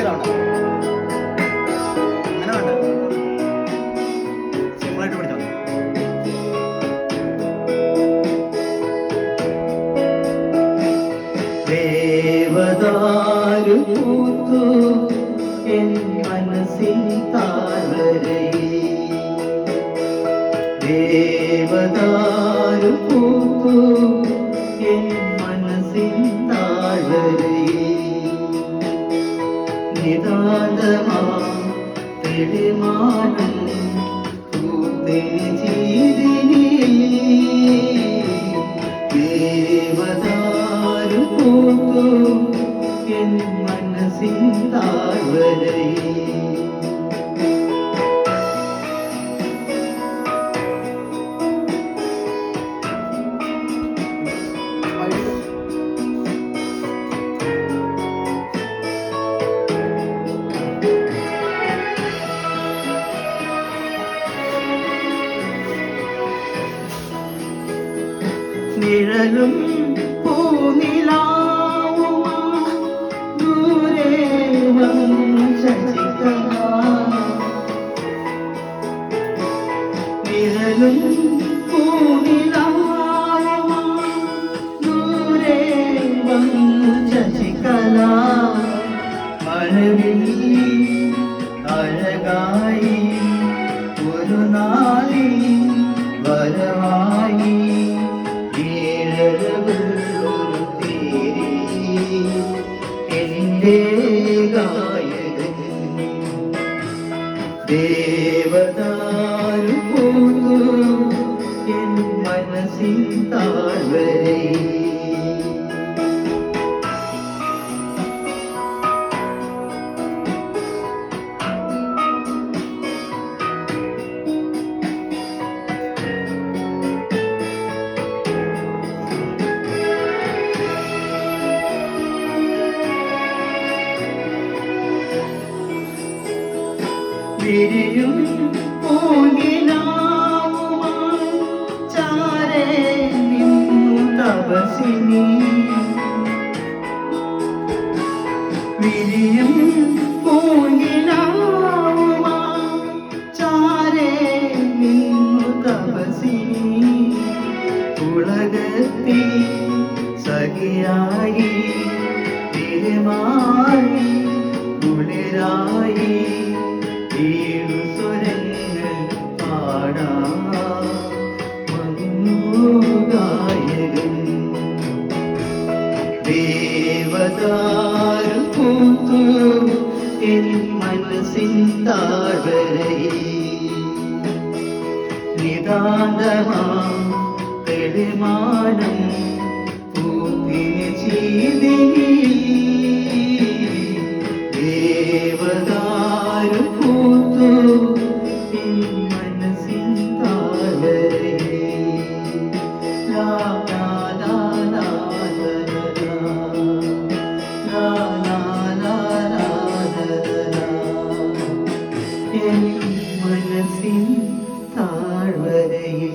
ചെയ്താണ് അങ്ങനെ എൻ മനസ്സിൻ താഴ്വരയിൽ നിതാന്തമാ തെളിമാനം പൂത്തിരി ചീതിനി ദേവദാരു പൂത്തു എൻ മനസ്സിൻ താഴ്വരയിൽ നിഴലും പൂനിലാവുമാ ദൂരെ. നിഴലും പൂനിലാവുമാ ദൂരെ വന്നു മഴവിൽ ഗായകൻ പൂത്തു എൻ മനസ്സിൻ താഴ്വരയിൽ വിരിയും പൂങ്കിനാവുമായി ചാരേ നിന്നു തപസിനി വിരിയും പൂങ്കിനാവുമായി ചാരേ നിന്നു തപസിനി ഉലകത്തിൽ സഖിയായി തിരുമാറി കുളിരായി. ഏഴു സ്വരങ്ങൾ പാടാ ഗായകൻ ദേവദാരു പൂത്തു എൻ മനസ്സിൻ താഴ്വരയിൽ നിതാന്തമാ തെളിമാനം പൂത്തിന് ചീതിനി ദേവദാ മനസ്സിൻ താഴ്വരയിൽ